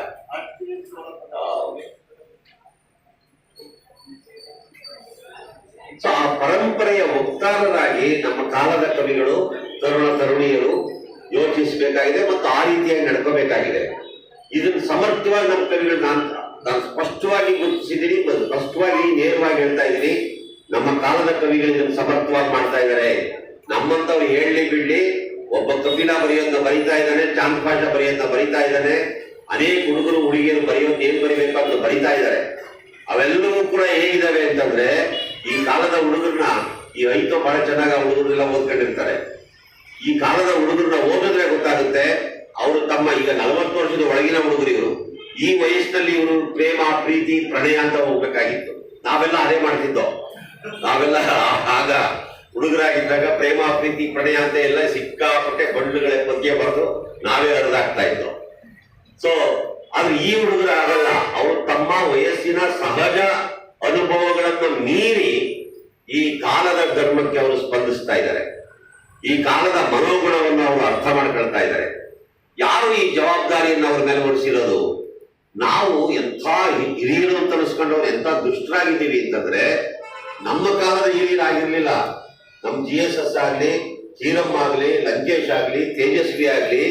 ಪರಂಪರೆಯ ವಕ್ತಾರರಾಗಿ ನಮ್ಮ ಕಾಲದ ಕವಿಗಳು, ತರುಣ ತರುಣಿಯರು ಯೋಚಿಸಬೇಕಾಗಿದೆ ಮತ್ತು ಆ ರೀತಿಯಾಗಿ ನಡ್ಕೋಬೇಕಾಗಿದೆ ಇದನ್ನು ಸಮರ್ಥವಾಗಿ ನಮ್ಮ ಕವಿಗಳು ನಾನು ನಾನು ಸ್ಪಷ್ಟವಾಗಿ ಗುರುತಿಸಿದ್ದೀನಿ ಮತ್ತು ಸ್ಪಷ್ಟವಾಗಿ ನೇರವಾಗಿ ಹೇಳ್ತಾ ಇದ್ದೀರಿ. ನಮ್ಮ ಕಾಲದ ಕವಿಗಳು ಸಮರ್ಥವಾಗಿ ಮಾಡ್ತಾ ಇದ್ದಾರೆ. ನಮ್ಮಂತವ್ರು ಹೇಳಲಿ ಬಿಡ್ಲಿ, ಒಬ್ಬ ಕಪಿಲ ಬರೆಯೋದನ್ನ ಬರಿತಾ ಇದ್ದಾನೆ, ಚಾಂದ್ ಪಾಷ ಬರೆಯೋದನ್ನ ಬರಿತಾ ಇದ್ದಾನೆ. ಅನೇಕ ಹುಡುಗರು ಹುಡುಗಿಯರು ಬರೆಯೋದು ಏನ್ ಬರಿಬೇಕು ಅಂತ ಬರಿತಾ ಇದ್ದಾರೆ. ಅವೆಲ್ಲವೂ ಕೂಡ ಹೇಗಿದಾವೆ ಅಂತಂದ್ರೆ, ಈ ಕಾಲದ ಹುಡುಗರನ್ನ, ಈ ರೈತ ಬಹಳ ಚೆನ್ನಾಗಿ ಆ ಹುಡುಗರೆಲ್ಲ ಓದ್ಕೊಂಡಿರ್ತಾರೆ. ಈ ಕಾಲದ ಹುಡುಗರನ್ನ ಓದಿದ್ರೆ ಗೊತ್ತಾಗುತ್ತೆ, ಅವರು ತಮ್ಮ ಈಗ ನಲವತ್ತು ವರ್ಷದ ಒಳಗಿನ ಹುಡುಗರು ಇವರು ಈ ವಯಸ್ಸಿನಲ್ಲಿ ಇವರು ಪ್ರೇಮ, ಪ್ರೀತಿ, ಪ್ರಣಯ ಅಂತ ಹೋಗ್ಬೇಕಾಗಿತ್ತು. ನಾವೆಲ್ಲ ಅದೇ ಮಾಡ್ತಿದ್ದೋ? ನಾವೆಲ್ಲ ಆಗ ಹುಡುಗರಾಗಿದ್ದಾಗ ಪ್ರೇಮ, ಪ್ರೀತಿ, ಪ್ರಣಯ ಅಂತ ಎಲ್ಲ ಸಿಕ್ಕಾಪಟ್ಟೆ ಬಂಡ್ಲುಗಳ ಪದ್ಯ ಬರೆದು ನಾವೇ ಹರಿದಾಗ್ತಾ ಇದ್ದೋ. ಸೊ ಆದ್ರೆ ಈ ಹುಡುಗರು ಆಗಲ್ಲ. ಅವರು ತಮ್ಮ ವಯಸ್ಸಿನ ಸಹಜ ಅನುಭವಗಳನ್ನು ಮೀರಿ ಈ ಕಾಲದ ಧರ್ಮಕ್ಕೆ ಅವರು ಸ್ಪಂದಿಸ್ತಾ ಇದ್ದಾರೆ. ಈ ಕಾಲದ ಮನೋಗುಣವನ್ನು ಅವರು ಅರ್ಥ ಮಾಡ್ಕೊಳ್ತಾ ಇದ್ದಾರೆ. ಯಾರು ಈ ಜವಾಬ್ದಾರಿಯನ್ನು ಅವ್ರ ಮೇಲೆ ನಾವು ಎಂಥ ಹಿರಿಯರು ಅಂತ ಅನಿಸ್ಕೊಂಡವ್ರು ಎಂಥ ದುಷ್ಟರಾಗಿದ್ದೀವಿ ಅಂತಂದ್ರೆ, ನಮ್ಮ ಕಾಲದ ಹಿರಿಯರಾಗಿರ್ಲಿಲ್ಲ ನಮ್ ಜಿ ಎಸ್ ಎಸ್ ಆಗ್ಲಿ ಹೀರಮ್ಮ ಆಗ್ಲಿ, ಲಂಕೇಶ್ ಆಗ್ಲಿ, ತೇಜಸ್ವಿ ಆಗ್ಲಿ,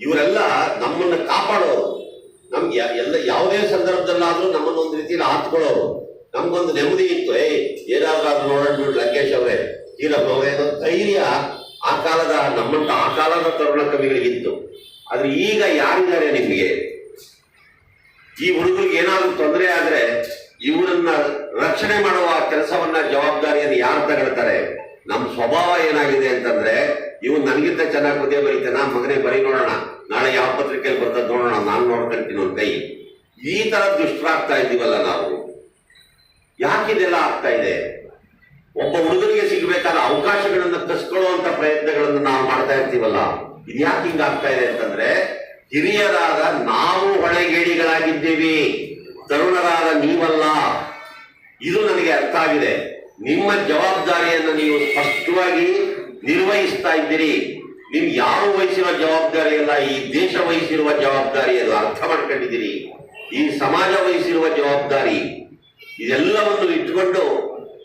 ಇವರೆಲ್ಲ ನಮ್ಮನ್ನ ಕಾಪಾಡೋರು. ನಮ್ಗೆ ಎಲ್ಲ ಯಾವುದೇ ಸಂದರ್ಭದಲ್ಲಾದ್ರೂ ನಮ್ಮನ್ನ ಒಂದು ರೀತಿಯಲ್ಲಿ ಆತ್ಕೊಳ್ಳೋರು. ನಮ್ಗೊಂದು ನೆಮ್ಮದಿ ಇತ್ತು, ಏಯ್ ಏನಾದ್ರೂ ನೋಡೋಣ ನೋಡಿ ಲಂಕೇಶ್ ಅವರೇ ಹೀರಮ್ಮ ಅವರೇ ಅನ್ನೋ ಧೈರ್ಯ ಆ ಕಾಲದ ನಮ್ಮಂತ ಆ ಕಾಲದ ತರುಣ ಕವಿಗಳಿಗಿತ್ತು. ಆದ್ರೆ ಈಗ ಯಾರಿದ್ದಾರೆ ನಿಮಗೆ? ಈ ಹುಡುಗರಿಗೆ ಏನಾದ್ರೂ ತೊಂದರೆ ಆದ್ರೆ ಇವರನ್ನ ರಕ್ಷಣೆ ಮಾಡುವ ಕೆಲಸವನ್ನ ಜವಾಬ್ದಾರಿಯನ್ನು ಯಾರು ತಗೊಳ್ತಾರೆ? ನಮ್ಮ ಸ್ವಭಾವ ಏನಾಗಿದೆ ಅಂತಂದ್ರೆ ಇವ್ ನನಗಿಂತ ಚೆನ್ನಾಗಿ ಪದ್ಯ ಬರೀತಾನ ಮಗನೇ ಬರೀ ನೋಡೋಣ. ನಾಳೆ ಯಾವ ಪತ್ರಿಕೆಯಲ್ಲಿ ಬರ್ತದೆ ನೋಡೋಣ, ನಾನು ನೋಡ್ಕೊಂತೀನಿ ಒಂದು ಕೈ ಈ ತರ ದುಷ್ಟರಾಗ್ತಾ ಇದ್ದೀವಲ್ಲ ನಾವು. ಯಾಕಿದೆಲ್ಲ ಆಗ್ತಾ ಇದೆ? ಒಬ್ಬ ಹುಡುಗರಿಗೆ ಸಿಗಬೇಕಾದ ಅವಕಾಶಗಳನ್ನ ಕಸ್ಕೊಳ್ಳುವಂತ ಪ್ರಯತ್ನಗಳನ್ನು ನಾವು ಮಾಡ್ತಾ ಇರ್ತೀವಲ್ಲ. ಇದು ಯಾಕೆ ಹಿಂಗ ಆಗ್ತಾ ಇದೆ ಅಂತಂದ್ರೆ ಹಿರಿಯರಾದ ನಾವು ಹೊಣೆಗೇಡಿಗಳಾಗಿದ್ದೇವೆ. ತರುಣರಾದ ನೀವಲ್ಲ. ಇದು ನನಗೆ ಅರ್ಥ ಆಗಿದೆ. ನಿಮ್ಮ ಜವಾಬ್ದಾರಿಯನ್ನು ನೀವು ಸ್ಪಷ್ಟವಾಗಿ ನಿರ್ವಹಿಸ್ತಾ ಇದ್ದೀರಿ. ನೀವು ಯಾರು ವಹಿಸಿರುವ ಜವಾಬ್ದಾರಿ ಅಲ್ಲ, ಈ ದೇಶ ವಹಿಸಿರುವ ಜವಾಬ್ದಾರಿ ಅದು ಅರ್ಥ ಮಾಡ್ಕೊಂಡಿದ್ದೀರಿ. ಈ ಸಮಾಜ ವಹಿಸಿರುವ ಜವಾಬ್ದಾರಿ, ಇದೆಲ್ಲವನ್ನು ಇಟ್ಟುಕೊಂಡು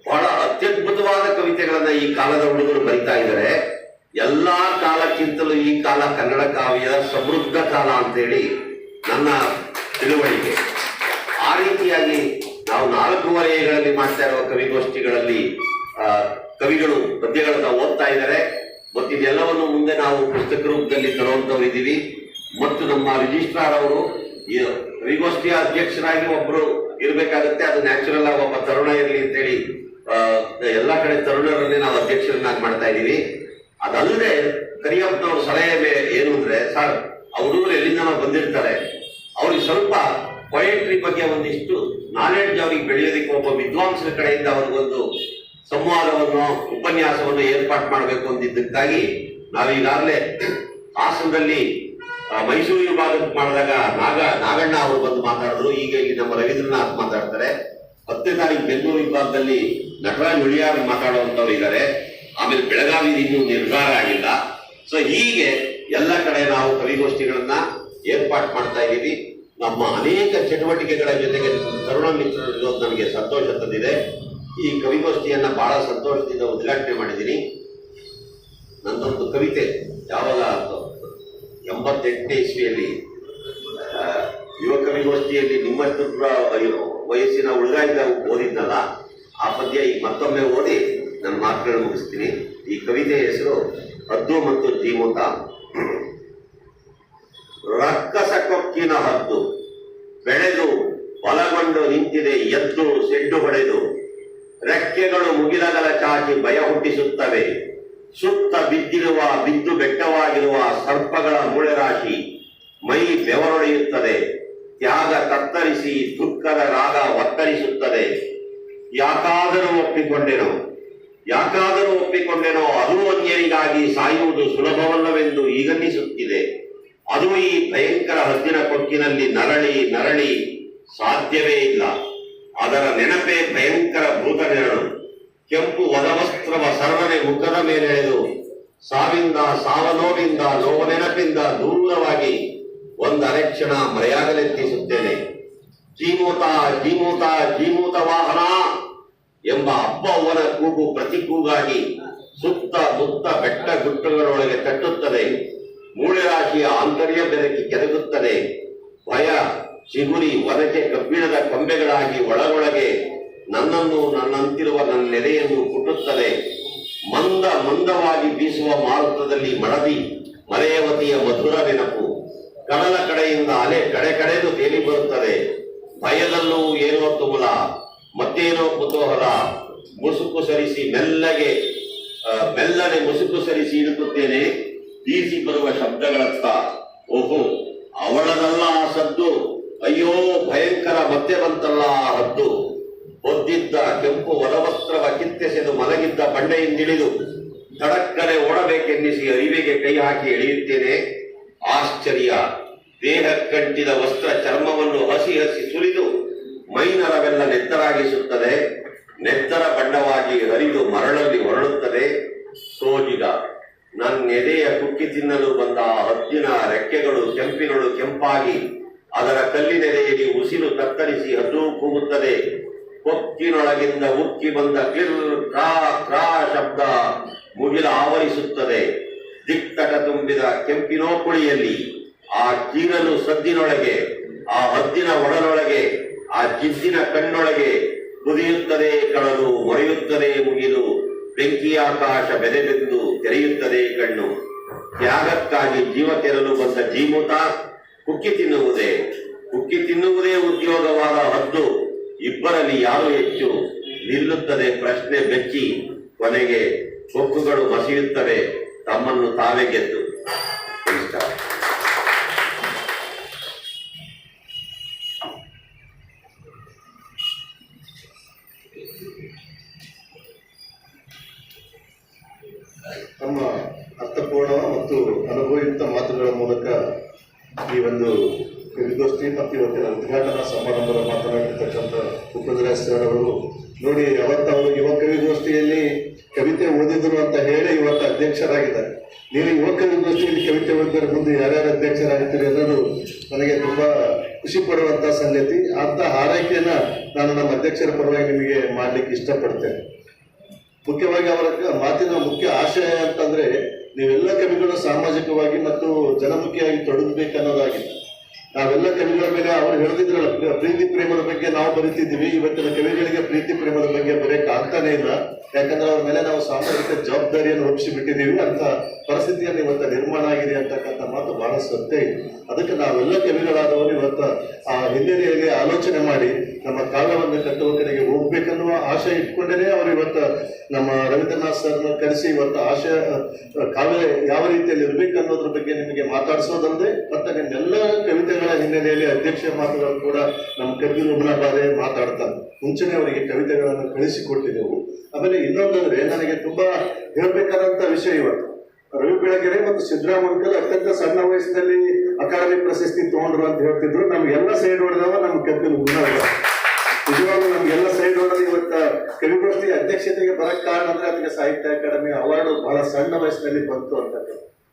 ಬಹಳ ಅತ್ಯದ್ಭುತವಾದ ಕವಿತೆಗಳನ್ನ ಈ ಕಾಲದ ಹುಡುಗರು ಬರಿತಾ ಇದ್ದಾರೆ. ಎಲ್ಲಾ ಕಾಲಕ್ಕಿಂತಲೂ ಈ ಕಾಲ ಕನ್ನಡ ಕಾವ್ಯ ಸಮೃದ್ಧ ಕಾಲ ಅಂತೇಳಿ ನನ್ನ ತಿಳುವಳಿಕೆ. ಆ ರೀತಿಯಾಗಿ ನಾವು ನಾಲ್ಕೂವರೆಗಳಲ್ಲಿ ಮಾಡ್ತಾ ಇರುವ ಕವಿಗೋಷ್ಠಿಗಳಲ್ಲಿ ಆ, ಕವಿಗಳು ಪದ್ಯಗಳನ್ನ ಓದ್ತಾ ಇದ್ದಾರೆ. ಮತ್ತು ಇದೆಲ್ಲವನ್ನು ಮುಂದೆ ನಾವು ಪುಸ್ತಕ ರೂಪದಲ್ಲಿ ತರುವಂತವ್ರು ಇದ್ದೀವಿ. ಮತ್ತು ನಮ್ಮ ರಿಜಿಸ್ಟ್ರಾರ್ ಅವರು ಕವಿಗೋಷ್ಠಿಯ ಅಧ್ಯಕ್ಷರಾಗಿ ಒಬ್ರು ಇರಬೇಕಾಗುತ್ತೆ. ಅದು ನ್ಯಾಚುರಲ್ ಆಗಿ ಒಬ್ಬ ತರುಣ ಇರಲಿ ಅಂತೇಳಿ ಎಲ್ಲ ಕಡೆ ತರುಣರನ್ನೇ ನಾವು ಅಧ್ಯಕ್ಷರನ್ನಾಗಿ ಮಾಡ್ತಾ ಇದೀವಿ ಅದಲ್ಲದೆ ಕರಿಯಪ್ಪನವ್ರ ಸಲಹೆ ಏನು ಅಂದ್ರೆ, ಸರ್ ಅವರು ಎಲ್ಲಿಂದ ಬಂದಿರ್ತಾರೆ. ಅವ್ರಿಗೆ ಸ್ವಲ್ಪ ಪೊಯೆಟ್ರಿ ಬಗ್ಗೆ ಒಂದಿಷ್ಟು ನಾಲೆಡ್ಜ್ ಅವ್ರಿಗೆ ಬೆಳೆಯೋದಕ್ಕೆ ಒಬ್ಬ ವಿದ್ವಾಂಸರ ಕಡೆಯಿಂದ ಅವ್ರಿಗೊಂದು ಸಂವಾದವನ್ನು, ಉಪನ್ಯಾಸವನ್ನು ಏರ್ಪಾಟ್ ಮಾಡಬೇಕು ಅಂದಿದ್ದಕ್ಕಾಗಿ ನಾವೀಗಾಗಲೇ ಹಾಸನದಲ್ಲಿ ಮೈಸೂರು ವಿಭಾಗಕ್ಕೆ ಮಾಡಿದಾಗ ನಾಗ, ನಾಗಣ್ಣ ಅವರು ಬಂದು ಮಾತಾಡಿದ್ರು. ಈಗ ಇಲ್ಲಿ ನಮ್ಮ ರವೀಂದ್ರನಾಥ್ ಮಾತಾಡ್ತಾರೆ. ಹತ್ತನೇ ತಾರೀಕು ಬೆಂಗಳೂರು ವಿಭಾಗದಲ್ಲಿ ನಟರಾಜ್ ಉಳಿಯಾರ್ ಮಾತಾಡುವಂತವ್ರು ಇದ್ದಾರೆ. ಆಮೇಲೆ ಬೆಳಗಾವಿ ಇನ್ನೂ ನಿರ್ಧಾರ ಆಗಿಲ್ಲ. ಸೊ ಹೀಗೆ ಎಲ್ಲ ಕಡೆ ನಾವು ಕವಿಗೋಷ್ಠಿಗಳನ್ನ ಏರ್ಪಾಟ್ ಮಾಡ್ತಾ ಇದ್ದೀವಿ. ನಮ್ಮ ಅನೇಕ ಚಟುವಟಿಕೆಗಳ ಜೊತೆಗೆ ತರುಣ ಮಿತ್ರರು ನನಗೆ ಸಂತೋಷ ತಂದಿದೆ. ಈ ಕವಿಗೋಷ್ಠಿಯನ್ನ ಬಹಳ ಸಂತೋಷದಿಂದ ಉದ್ಘಾಟನೆ ಮಾಡಿದ್ದೀನಿ. ನನ್ನೊಂದು ಕವಿತೆ ಯಾವಾಗ ಎಂಬತ್ತೆಂಟನೇ ಇಸ್ವಿಯಲ್ಲಿ ಯುವ ಕವಿಗೋಷ್ಠಿಯಲ್ಲಿ ನಿಮ್ಮಷ್ಟು ವಯಸ್ಸಿನ ಹುಡುಗಾಯಿದ ಓದಿದ್ನಲ್ಲ, ಆ ಪದ್ಯ ಈಗ ಮತ್ತೊಮ್ಮೆ ಓದಿ ನನ್ನ ಮಾತುಗಳನ್ನು ಮುಗಿಸ್ತೀನಿ. ಈ ಕವಿತೆಯ ಹೆಸರು ಹದ್ದು ಮತ್ತು ಜೀಮುತ ರಕ್ಕಸ ಕೊಕ್ಕಿನ ಹದ್ದು. ಬೆಳೆದು ಬಲಗೊಂಡು ನಿಂತಿದೆ, ಎದ್ದು ಸೆಡ್ಡು ಹೊಡೆದು. ರೆಕ್ಕೆಗಳು ಮುಗಿಲಗಲ ಚಾಚಿ ಭಯ ಹುಟ್ಟಿಸುತ್ತವೆ. ಸುತ್ತ ಬಿದ್ದಿರುವ, ಬಿದ್ದು ಬೆಟ್ಟವಾಗಿರುವ ಸರ್ಪಗಳ ಮೂಳೆ ರಾಶಿ ಮೈ ಬೆವರೊಡೆಯುತ್ತದೆ. ತ್ಯಾಗ ಕತ್ತರಿಸಿ ದುಃಖದ ರಾಗ ಒತ್ತರಿಸುತ್ತದೆ. ಯಾಕಾದರೂ ಒಪ್ಪಿಕೊಂಡೆನೋ. ಯಾಕಾದರೂ ಒಪ್ಪಿಕೊಂಡೆನೋ ಅದು ಅನ್ಯರಿಗಾಗಿ ಸಾಯುವುದು ಸುಲಭವಲ್ಲವೆಂದು ಈಗನ್ನಿಸುತ್ತಿದೆ. ಅದು ಈ ಭಯಂಕರ ಹದ್ದಿನ ಕೊಕ್ಕಿನಲ್ಲಿ ನರಳಿ ನರಳಿ ಸಾಧ್ಯವೇ ಇಲ್ಲ. ಅದರ ನೆನಪೇ ಭಯಂಕರ ಭೂತ ನೆರಳು. ಕೆಂಪು ವದವಸ್ತ್ರವ ಸರಳನೆ ಮುಖದ ಮೇಲೆ ಎಳೆದು, ಸಾವಿಂದ ಸಾವನೋವಿಂದ ನೋವ ನೆನಪಿಂದ ದೂರವಾಗಿ ಒಂದು ಅರೆಕ್ಷಣ ಮರೆಯಾಗಲೆತ್ತಿಸುತ್ತೇನೆ. ಜೀಮೂತ ಜೀಮೂತ ಜೀಮೂತ ವಾಹನ! ಎಂಬ ಅಬ್ಬವ್ವನ ಕೂಗು ಪ್ರತಿ ಕೂಗಾಗಿ ಸುತ್ತ ಮುತ್ತ ಬೆಟ್ಟ ಗುಟ್ಟಗಳೊಳಗೆ ತಟ್ಟುತ್ತದೆ. ಮೂಳೆ ರಾಶಿಯ ಆಂತರ್ಯ ಬೆರಕಿ ಕೆರಗುತ್ತದೆ. ಭಯ, ಚಿಗುರಿ ಒರಕೆ ಕಬ್ಬಿಣದ ಕೊಂಬೆಗಳಾಗಿ ಒಳಗೊಳಗೆ ನನ್ನನ್ನು ನನ್ನಂತಿರುವ ನನ್ನ ನೆಲೆಯನ್ನು ಕುಟ್ಟುತ್ತದೆ. ಮಂದ ಮಂದವಾಗಿ ಬೀಸುವ ಮಾರುತದಲ್ಲಿ ಮಡದಿ ಮರೆಯವತಿಯ ಮಧುರ ನೆನಪು. ಕಡಲ ಕಡೆಯಿಂದ ಅಲೆ ಕಡೆ ಕಡೆದು ತೇಲಿ ಬರುತ್ತದೆ. ಭಯದಲ್ಲೂ ಏನೋ ತುಮುಲ. ಮತ್ತೇನೋ ಕುತೂಹಲ. ಮುಸುಕು ಸರಿಸಿ ಮೆಲ್ಲಗೆ ಮೆಲ್ಲನೆ ಮುಸುಕು ಸರಿಸಿ ಇಡುತ್ತೇನೆ ಬೀಸಿ ಬರುವ ಶಬ್ದಗಳತ್ತ. ಓಹೋ, ಅವಳದಲ್ಲ ಆ ಸದ್ದು. ಅಯ್ಯೋ, ಭಯಂಕರ ಮತ್ತೆ ಬಂತಲ್ಲ ಆ ಹದ್ದು. ಹೊದ್ದಿದ್ದ ಕೆಂಪು ವರವಸ್ತ್ರವ ಕಿತ್ತೆಸೆದು ಮಲಗಿದ್ದ ಬಂಡೆಯಿಂದಿಳಿದು ತಡಕ್ಕನೆ ಓಡಬೇಕೆನ್ನಿಸಿ ಅರಿವೆಗೆ ಕೈ ಹಾಕಿ ಎಳೆಯುತ್ತೇನೆ. ಆಶ್ಚರ್ಯ. ದೇಹ ಕಂಟಿದ ವಸ್ತ್ರ ಚರ್ಮವನ್ನು ಹಸಿ ಹಸಿ ಸುರಿದು ಮೈನರವೆಲ್ಲ ನೆತ್ತರಾಗಿಸುತ್ತದೆ. ನೆತ್ತರ ಬಣ್ಣವಾಗಿ ಹರಿದು ಮರಳಲ್ಲಿ ಹೊರಳುತ್ತದೆ. ಸೋಜಿಗ ನನ್ನೆದೆಯ ಕುಕ್ಕಿ ತಿನ್ನಲು ಬಂದ ಹದ್ದಿನ ರೆಕ್ಕೆಗಳು ಕೆಂಪಿನಳು ಕೆಂಪಾಗಿ, ಅದರ ಕಲ್ಲಿನೆದೆಯಲ್ಲಿ ಉಸಿರು ಕತ್ತರಿಸಿ ಹದ್ದು ಕೂಗುತ್ತದೆ. ಕೊಕ್ಕಿನೊಳಗಿಂದ ಉಕ್ಕಿ ಬಂದ ಕ್ಲಿರ್, ಕ್ರಾ ಕ್ರಾ ಶಬ್ದ ಮುಗಿಲ ಆವರಿಸುತ್ತದೆ. ದಿಕ್ಕಟ ತುಂಬಿದ ಕೆಂಪಿನೋಕುಳಿಯಲ್ಲಿ ಆ ಕೀರಲು ಸದ್ದಿನೊಳಗೆ, ಆ ಹದ್ದಿನ ಒಡಲೊಳಗೆ ಆ ಜಿದ್ದಿನ ಕಣ್ಣೊಳಗೆ ಕುದಿಯುತ್ತದೆ ಕಳಲು ಮೊರೆಯುತ್ತದೆ ಮುಗಿದು ಬೆಂಕಿ ಆಕಾಶ ಬೆದೆಬೆಂದು ತೆರೆಯುತ್ತದೆ ಕಣ್ಣು. ತ್ಯಾಗಕ್ಕಾಗಿ ಜೀವ ತೆರಲು ಬಂದ ಜೀಮೂತ ಕುಕ್ಕಿ ತಿನ್ನುವುದೇ. ಕುಕ್ಕಿ ತಿನ್ನುವುದೇ ಉದ್ಯೋಗವಾದ ಹದ್ದು. ಇಬ್ಬರಲ್ಲಿ ಯಾರು ಹೆಚ್ಚು? ನಿಲ್ಲುತ್ತದೆ ಪ್ರಶ್ನೆ ಬೆಚ್ಚಿ. ಕೊನೆಗೆ ಕೊಕ್ಕುಗಳು ಮಸಿಯುತ್ತವೆ. ತಮ್ಮನ್ನು ತಾವೇ ಗೆದ್ದು ನಮಸ್ಕಾರ ತಮ್ಮ ಅರ್ಥಪೂರ್ಣ ಮತ್ತು ಅನುಭವಯುಕ್ತ ಮಾತುಗಳ ಮೂಲಕ ಈ ಒಂದು ಕವಿಗೋಷ್ಠಿ ಮತ್ತು ಇವತ್ತಿನ ಉದ್ಘಾಟನಾ ಸಮಾರಂಭದ ಮಾತನಾಡಿರ್ತಕ್ಕಂಥ ಉಪದ್ರಾಜ್ ಸರ್ ಅವರು ನೋಡಿ ಅವತ್ತು ಅವರು ಯುವ ಕವಿಗೋಷ್ಠಿಯಲ್ಲಿ ಕವಿತೆ ಓದಿದ್ರು ಅಂತ ಹೇಳಿ ಇವತ್ತು ಅಧ್ಯಕ್ಷರಾಗಿದ್ದಾರೆ ನೀವು ಯುವ ಕವಿಗೋಷ್ಠಿಯಲ್ಲಿ ಕವಿತೆ ಓದಿದ್ರೆ ಮುಂದೆ ಯಾರ್ಯಾರು ಅಧ್ಯಕ್ಷರಾಗ್ತೀರಿ ಅನ್ನೋದು ನನಗೆ ತುಂಬಾ ಖುಷಿ ಪಡುವಂತ ಸಂಗತಿ ಅಂತ ಹಾರೈಕೆಯನ್ನ ನಾನು ನಮ್ಮ ಅಧ್ಯಕ್ಷರ ಪರವಾಗಿ ನಿಮಗೆ ಮಾಡ್ಲಿಕ್ಕೆ ಇಷ್ಟಪಡ್ತೇನೆ ಮುಖ್ಯವಾಗಿ ಅವರ ಮಾತಿನ ಮುಖ್ಯ ಆಶಯ ಅಂತಂದ್ರೆ ನೀವೆಲ್ಲ ಕವಿಗಳು ಸಾಮಾಜಿಕವಾಗಿ ಮತ್ತು ಜನಮುಖಿಯಾಗಿ ತೊಡಗಬೇಕನ್ನೋದಾಗಿಲ್ಲ. ನಾವೆಲ್ಲ ಕವಿಗಳ ಮೇಲೆ ಅವರು ಹೇಳ್ತಿದ್ರಲ್ಲ ಪ್ರೀತಿ ಪ್ರೇಮದ ಬಗ್ಗೆ ನಾವು ಬರೀತಿದ್ದೀವಿ, ಇವತ್ತಿನ ಕವಿಗಳಿಗೆ ಪ್ರೀತಿ ಪ್ರೇಮದ ಬಗ್ಗೆ ಬರೆಯಕ್ಕೆ ಆಗ್ತಾನೆ ಇಲ್ಲ. ಯಾಕಂದ್ರೆ ಅವ್ರ ಮೇಲೆ ನಾವು ಸಾಮಾಜಿಕ ಜವಾಬ್ದಾರಿಯನ್ನು ರೂಪಿಸಿ ಬಿಟ್ಟಿದ್ದೀವಿ ಅಂತ ಪರಿಸ್ಥಿತಿಯನ್ನು ಇವತ್ತು ನಿರ್ಮಾಣ ಆಗಿದೆ ಅಂತಕ್ಕಂಥ ಮಾತು ಬಹಳ ಸತ್ಯ ಇದೆ. ಅದಕ್ಕೆ ನಾವೆಲ್ಲ ಕವಿಗಳಾದವರು ಇವತ್ತು ಆ ಹಿನ್ನೆಲೆಯಲ್ಲಿ ಆಲೋಚನೆ ಮಾಡಿ ನಮ್ಮ ಕಾಲವನ್ನು ಕಟ್ಟುವ ಕಡೆಗೆ ಹೋಗ್ಬೇಕನ್ನುವ ಆಶೆ ಇಟ್ಕೊಂಡೇನೆ ಅವರು ಇವತ್ತು ನಮ್ಮ ರವೀಂದ್ರನಾಥ್ ಸರ್ನ ಕರೆಸಿ ಇವತ್ತು ಆಶೆ ಕಾಲ ಯಾವ ರೀತಿಯಲ್ಲಿ ಇರ್ಬೇಕು ಅನ್ನೋದ್ರ ಬಗ್ಗೆ ನಿಮಗೆ ಮಾತಾಡಿಸೋದಲ್ಲದೆ, ಮತ್ತೆ ನಿಮ್ಮೆಲ್ಲ ಕವಿತೆಗಳ ಹಿನ್ನೆಲೆಯಲ್ಲಿ ಅಧ್ಯಕ್ಷ ಮಾತುಗಳು ಕೂಡ ನಮ್ಮ ಕವಿ ಬಾರೆ ಮಾತಾಡ್ತಾರೆ ಮುಂಚೆನೆ ಅವರಿಗೆ ಕವಿತೆಗಳನ್ನು ಕಳಿಸಿಕೊಟ್ಟಿದ್ದೆವು. ಆಮೇಲೆ ಇನ್ನೊಂದಂದ್ರೆ ನನಗೆ ತುಂಬಾ ಹೇಳ್ಬೇಕಾದಂತ ವಿಷಯ ಇವತ್ತು. ರವಿ ಬೆಳಗೆರೆ ಮತ್ತು ಸಿದ್ದರಾಮಯ್ಯ ಅತ್ಯಂತ ಸಣ್ಣ ವಯಸ್ಸಿನಲ್ಲಿ ಅಕಾಡೆಮಿ ಪ್ರಶಸ್ತಿ ತಗೊಂಡ್ರು ಅಂತ ಹೇಳ್ತಿದ್ರು. ನಮ್ಗೆಲ್ಲ ಸೈಡ್ ಹೊಡೆದವ ನಮ್ಮ ಕಬ್ಬಿನ ಗುಣ ಅಧ್ಯಕ್ಷತೆಗೆ ಬರಕ್ ಕಾರಣ ಅಂದ್ರೆ ಅದಕ್ಕೆ ಸಾಹಿತ್ಯ ಅಕಾಡೆಮಿ ಅವಾರ್ಡ್ ಬಹಳ ಸಣ್ಣ ವಯಸ್ಸಿನಲ್ಲಿ ಬಂತು ಅಂತ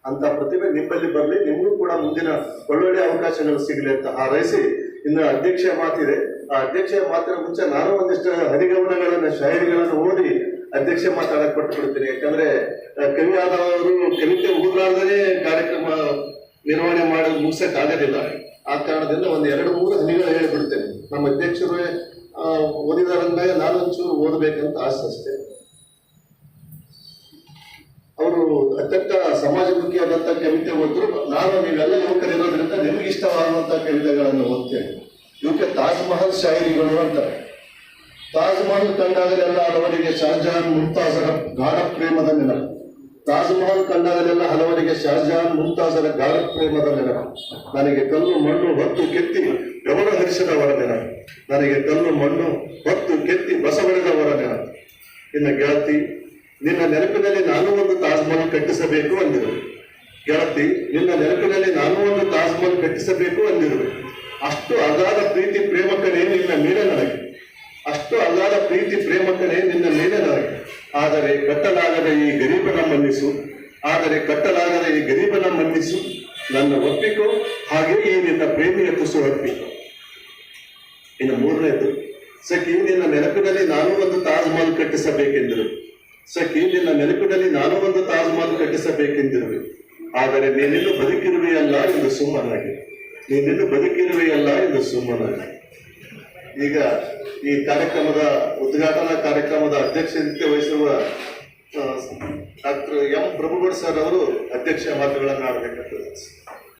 ಅಂತ ಪ್ರತಿಭೆ ನಿಮ್ಮಲ್ಲಿ ಬರಲಿ, ನಿಮಗೂ ಕೂಡ ಮುಂದಿನ ಒಳ್ಳೊಳ್ಳೆ ಅವಕಾಶಗಳು ಸಿಗಲಿ ಅಂತ ಹಾರೈಸಿ ಇನ್ನು ಅಧ್ಯಕ್ಷ ಮಾತಿದೆ. ಆ ಅಧ್ಯಕ್ಷ ಮಾತಿನ ಮುಂಚೆ ನಾನು ಒಂದಿಷ್ಟು ಹರಿಗಮನಗಳನ್ನ ಶಾಯರಿಗಳನ್ನು ಓದಿ ಅಧ್ಯಕ್ಷ ಮಾತಾಡಕ್ ಕೊಟ್ಬಿಡ್ತೀನಿ. ಯಾಕಂದ್ರೆ ಕವಿಯಾದವರು ಕವಿತೆ ಓದ್ಲಾರ್ದೇ ಕಾರ್ಯಕ್ರಮ ನಿರ್ವಹಣೆ ಮಾಡಲು ಮುಗಿಸಕ್ ಆಗೋದಿಲ್ಲ. ಆ ಕಾರಣದಿಂದ ಒಂದ್ ಎರಡು ಮೂರು ಹನಿಗಳು ಹೇಳಿಬಿಡ್ತೇನೆ. ನಮ್ಮ ಅಧ್ಯಕ್ಷರು ಓದಿದಾರಂದಾಗ ನಾನು ಒಂಚೂರು ಓದಬೇಕಂತ ಆಸೆ ಅಷ್ಟೇ. ಅವರು ಅತ್ಯಂತ ಸಮಾಜಮುಖಿಯಾದಂತ ಕವಿತೆ ಓದಿದ್ರು ನಾನು ನೀವೆಲ್ಲ ಯುವಕರಿರೋದ್ರಿಂದ ನಿಮ್ಗೆ ಇಷ್ಟವಾಗುವಂತ ಕವಿತೆಗಳನ್ನು ಓದ್ತೇನೆ. ಇವಕ್ಕೆ ತಾಜ್ ಮಹಲ್ ಶಾಯರಿಗಳು ಅಂತಾರೆ. ತಾಜ್ ಮಹಲ್ ಕಂಡಾಗಲೆಲ್ಲ ಹಲವರಿಗೆ ಶಹಜಹಾನ್ ಮುಮ್ತಾಜರ ಗಾಢ ಪ್ರೇಮದ ನೆನಪು. ತಾಜ್ ಮಹಲ್ ಕಂಡಾಗಲೆಲ್ಲ ಹಲವರಿಗೆ ಶಹಜಹಾನ್ ಮುಮ್ತಾಜರ ಗಾಢ ಪ್ರೇಮದ ನೆನಪು. ನನಗೆ ಕಲ್ಲು, ಮಣ್ಣು, ಹೊತ್ತು, ಕೆತ್ತಿ, ಗಮನ ಹರಿಸಿದವರ ನೆನಪು. ನನಗೆ ಕಲ್ಲು, ಮಣ್ಣು ಹೊತ್ತು ಕೆತ್ತಿ ಬಸವಳಿದವರ ನೆನಪು ನಿನ್ನ ಗೆಳತಿ, ನಿನ್ನ ನೆನಪಿನಲ್ಲಿ ನಾನು ಒಂದು ತಾಜ್ಮಹಲ್ ಕಟ್ಟಿಸಬೇಕು ಅಂದಿರು. ಗೆಳತಿ, ನಿನ್ನ ನೆನಪಿನಲ್ಲಿ ನಾನು ಒಂದು ತಾಜ್ಮಹಲ್ ಕಟ್ಟಿಸಬೇಕು ಅಂದಿರು. ಅಷ್ಟು ಅಗಾದ ಪ್ರೀತಿ ಪ್ರೇಮಕನೇ ನಿನ್ನ ಮೇಲೆ ನನಗೆ. ಅಷ್ಟು ಅಗಾದ ಪ್ರೀತಿ ಪ್ರೇಮಕನೇ ನಿನ್ನ ಮೇಲೆ ನನಗೆ. ಆದರೆ ಕಟ್ಟಲಾಗದ ಈ ಗರೀಬನ ಮನ್ನಿಸು. ಆದರೆ ಕಟ್ಟಲಾಗದ ಈ ಗರೀಬನ ಮನ್ನಿಸು. ನನ್ನ ಒಪ್ಪಿಕೋ, ಹಾಗೆ ಈ ನಿನ್ನ ಪ್ರೇಮಿಯ ತುಸು ಒಪ್ಪಿಕೋ. ಇನ್ನು ಮೂರನೇದು, ಸಖಿ ನಿನ್ನ ನೆನಪಿನಲ್ಲಿ ನಾನು ಒಂದು ತಾಜ್ ಮಹಲ್ ಕಟ್ಟಿಸಬೇಕೆಂದರು. ಸಖಿ ನಿನ್ನ ನೆನಪಿನಲ್ಲಿ ನಾನು ಒಂದು ತಾಜ್ ಮಹಲ್ ಕಟ್ಟಿಸಬೇಕೆಂದಿರುವೆ. ಆದರೆ ನೀನಿನ್ನು ಬದುಕಿರುವೆಯಲ್ಲ ಎಂದು ಸುಮ್ಮನಾಗಿ. ನೀನಿನ್ನು ಬದುಕಿರುವೆಯಲ್ಲ ಎಂದು ಸುಮ್ಮನಾಗಿ. ಈಗ ಈ ಕಾರ್ಯಕ್ರಮದ ಉದ್ಘಾಟನಾ ಕಾರ್ಯಕ್ರಮದ ಅಧ್ಯಕ್ಷತೆ ವಹಿಸಿರುವ ಡಾಕ್ಟರ್ ಎಂ. ಪ್ರಭುಗೌಡ ಸರ್ ಅವರು ಅಧ್ಯಕ್ಷ ಮಾತುಗಳನ್ನು ಆಡಬೇಕಾಗ್ತದೆ.